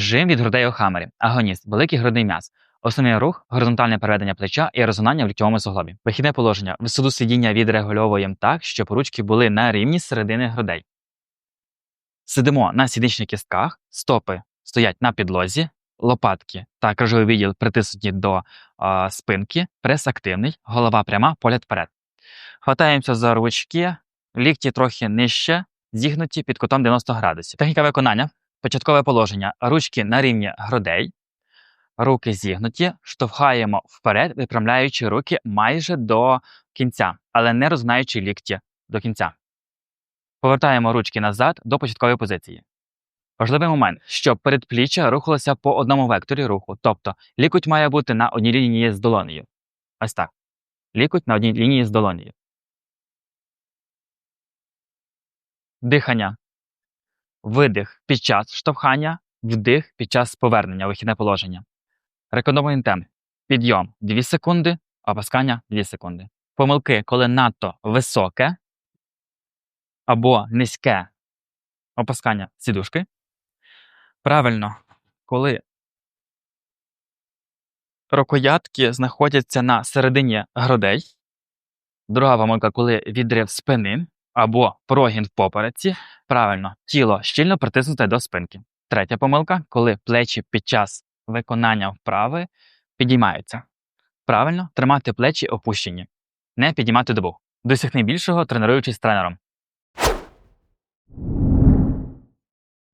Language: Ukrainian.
Жим від грудей у хамері. Агоніст великий грудний м'яз. Основний рух горизонтальне переведення плеча і розгонання в ліктьовому суглобі. Вихідне положення. Висоду сидіння відрегульовуємо так, щоб ручки були на рівні середини грудей. Сидимо на сідничних кістках, стопи стоять на підлозі, лопатки та крижовий відділ притиснуті до а, спинки, прес активний, голова пряма, погляд вперед. Хватаємося за ручки, лікті трохи нижче, зігнуті під кутом 90 градусів. Техніка виконання. Початкове положення. Ручки на рівні грудей, руки зігнуті, штовхаємо вперед, випрямляючи руки майже до кінця, але не розгинаючи лікті до кінця. Повертаємо ручки назад до початкової позиції. Важливий момент, щоб передпліччя рухалося по одному векторі руху, тобто лікуть має бути на одній лінії з долонею. Ось так. Лікуть на одній лінії з долонею. Дихання. Видих під час штовхання, вдих під час повернення, вихідне положення. Рекомендований темп. Підйом 2 секунди, опускання 2 секунди. Помилки, коли надто високе або низьке опускання сідушки. Правильно, коли рукоятки знаходяться на середині грудей. Друга помилка, коли відрив спини або прогін в попереці. Правильно, тіло щільно притиснуте до спинки. Третя помилка, коли плечі під час виконання вправи підіймаються. Правильно, тримати плечі опущені, не підіймати добу. Досягни більшого, тренуючись з тренером.